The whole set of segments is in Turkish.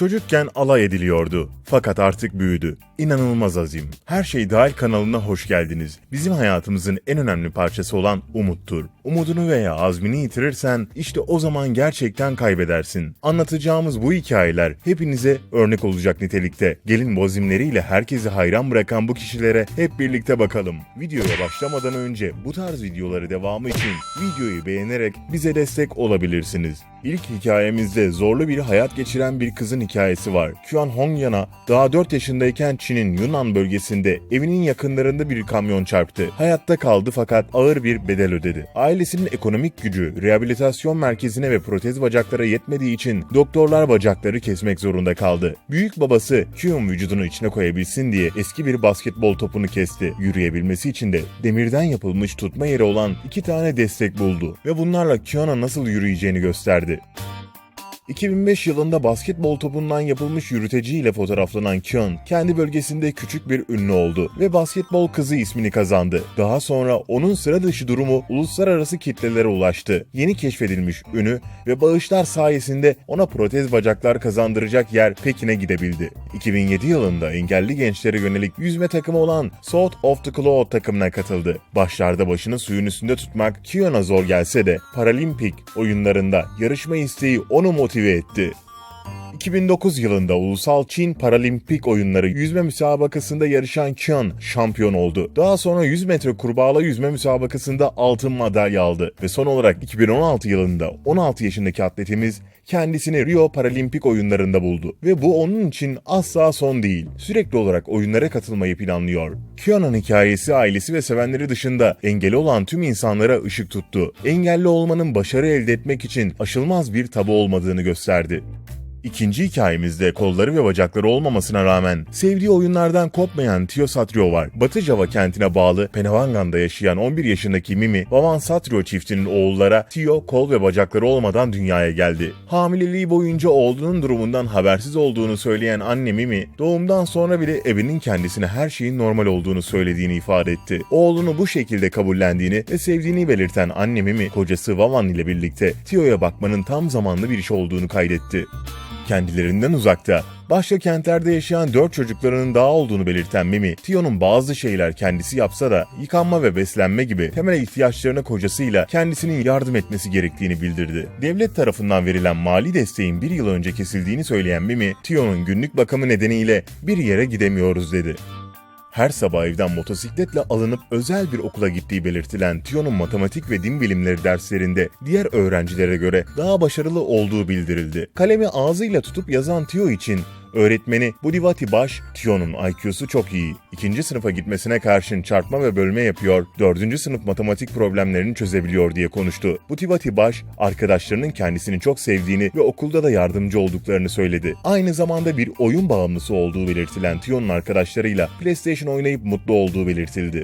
Çocukken alay ediliyordu. Fakat artık büyüdü. İnanılmaz azim. Her şey dahil kanalına hoş geldiniz. Bizim hayatımızın en önemli parçası olan umuttur. Umudunu veya azmini yitirirsen işte o zaman gerçekten kaybedersin. Anlatacağımız bu hikayeler hepinize örnek olacak nitelikte. Gelin bu azimleriyle herkesi hayran bırakan bu kişilere hep birlikte bakalım. Videoya başlamadan önce bu tarz videoları devamı için videoyu beğenerek bize destek olabilirsiniz. İlk hikayemizde zorlu bir hayat geçiren bir kızın hikayesi var. Kyuan Hongyan'a daha 4 yaşındayken Çin'in Yunan bölgesinde evinin yakınlarında bir kamyon çarptı. Hayatta kaldı fakat ağır bir bedel ödedi. Ailesinin ekonomik gücü rehabilitasyon merkezine ve protez bacaklara yetmediği için doktorlar bacakları kesmek zorunda kaldı. Büyük babası Kyun vücudunu içine koyabilsin diye eski bir basketbol topunu kesti. Yürüyebilmesi için de demirden yapılmış tutma yeri olan iki tane destek buldu ve bunlarla Kyun'a nasıl yürüyeceğini gösterdi. 2005 yılında basketbol topundan yapılmış yürüteciyle fotoğraflanan Kyun, kendi bölgesinde küçük bir ünlü oldu ve basketbol kızı ismini kazandı. Daha sonra onun sıra dışı durumu uluslararası kitlelere ulaştı. Yeni keşfedilmiş ünü ve bağışlar sayesinde ona protez bacaklar kazandıracak yer Pekin'e gidebildi. 2007 yılında engelli gençlere yönelik yüzme takımı olan South of the Cloud takımına katıldı. Başlarda başını suyun üstünde tutmak Kyun'a zor gelse de Paralimpik oyunlarında yarışma isteği onu motive etti. 2009 yılında Ulusal Çin Paralimpik Oyunları yüzme müsabakasında yarışan Kyun şampiyon oldu. Daha sonra 100 metre kurbağalı yüzme müsabakasında altın madalya aldı ve son olarak 2016 yılında 16 yaşındaki atletimiz kendisini Rio Paralimpik oyunlarında buldu ve bu onun için asla son değil. Sürekli olarak oyunlara katılmayı planlıyor. Kyun'un hikayesi ailesi ve sevenleri dışında engeli olan tüm insanlara ışık tuttu. Engelli olmanın başarı elde etmek için aşılmaz bir tabu olmadığını gösterdi. İkinci hikayemizde kolları ve bacakları olmamasına rağmen sevdiği oyunlardan kopmayan Tio Satrio var. Batı Java kentine bağlı Penavangan'da yaşayan 11 yaşındaki Mimi, Vavan Satrio çiftinin oğullara Tio kol ve bacakları olmadan dünyaya geldi. Hamileliği boyunca oğlunun durumundan habersiz olduğunu söyleyen anne Mimi, doğumdan sonra bile evinin kendisine her şeyin normal olduğunu söylediğini ifade etti. Oğlunu bu şekilde kabullendiğini ve sevdiğini belirten anne Mimi, kocası Vavan ile birlikte Tio'ya bakmanın tam zamanlı bir iş olduğunu kaydetti kendilerinden uzakta, başka kentlerde yaşayan dört çocuklarının daha olduğunu belirten Mimi, Tio'nun bazı şeyler kendisi yapsa da yıkanma ve beslenme gibi temel ihtiyaçlarına kocasıyla kendisinin yardım etmesi gerektiğini bildirdi. Devlet tarafından verilen mali desteğin bir yıl önce kesildiğini söyleyen Mimi, Tio'nun günlük bakımı nedeniyle bir yere gidemiyoruz dedi. Her sabah evden motosikletle alınıp özel bir okula gittiği belirtilen Tio'nun matematik ve din bilimleri derslerinde diğer öğrencilere göre daha başarılı olduğu bildirildi. Kalemi ağzıyla tutup yazan Tio için Öğretmeni Budivati Baş, Tio'nun IQ'su çok iyi. İkinci sınıfa gitmesine karşın çarpma ve bölme yapıyor, dördüncü sınıf matematik problemlerini çözebiliyor diye konuştu. Budivati Baş, arkadaşlarının kendisini çok sevdiğini ve okulda da yardımcı olduklarını söyledi. Aynı zamanda bir oyun bağımlısı olduğu belirtilen Tio'nun arkadaşlarıyla PlayStation oynayıp mutlu olduğu belirtildi.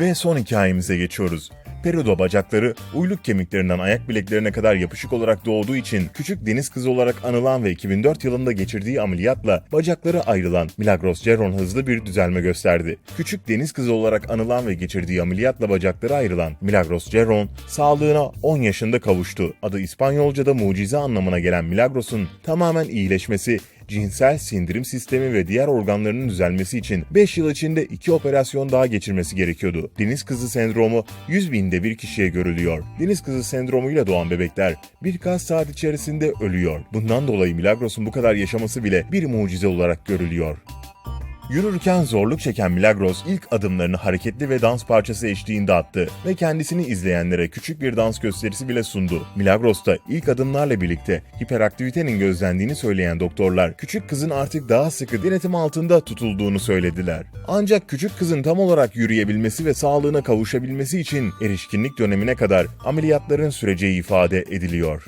Ve son hikayemize geçiyoruz. Peru'da bacakları uyluk kemiklerinden ayak bileklerine kadar yapışık olarak doğduğu için küçük deniz kızı olarak anılan ve 2004 yılında geçirdiği ameliyatla bacakları ayrılan Milagros Ceron hızlı bir düzelme gösterdi. Küçük deniz kızı olarak anılan ve geçirdiği ameliyatla bacakları ayrılan Milagros Ceron sağlığına 10 yaşında kavuştu. Adı İspanyolca'da mucize anlamına gelen Milagros'un tamamen iyileşmesi cinsel sindirim sistemi ve diğer organlarının düzelmesi için 5 yıl içinde 2 operasyon daha geçirmesi gerekiyordu. Deniz kızı sendromu 100 binde bir kişiye görülüyor. Deniz kızı sendromuyla doğan bebekler birkaç saat içerisinde ölüyor. Bundan dolayı Milagros'un bu kadar yaşaması bile bir mucize olarak görülüyor. Yürürken zorluk çeken Milagros ilk adımlarını hareketli ve dans parçası eşliğinde attı ve kendisini izleyenlere küçük bir dans gösterisi bile sundu. Milagros da ilk adımlarla birlikte hiperaktivitenin gözlendiğini söyleyen doktorlar küçük kızın artık daha sıkı denetim altında tutulduğunu söylediler. Ancak küçük kızın tam olarak yürüyebilmesi ve sağlığına kavuşabilmesi için erişkinlik dönemine kadar ameliyatların süreceği ifade ediliyor.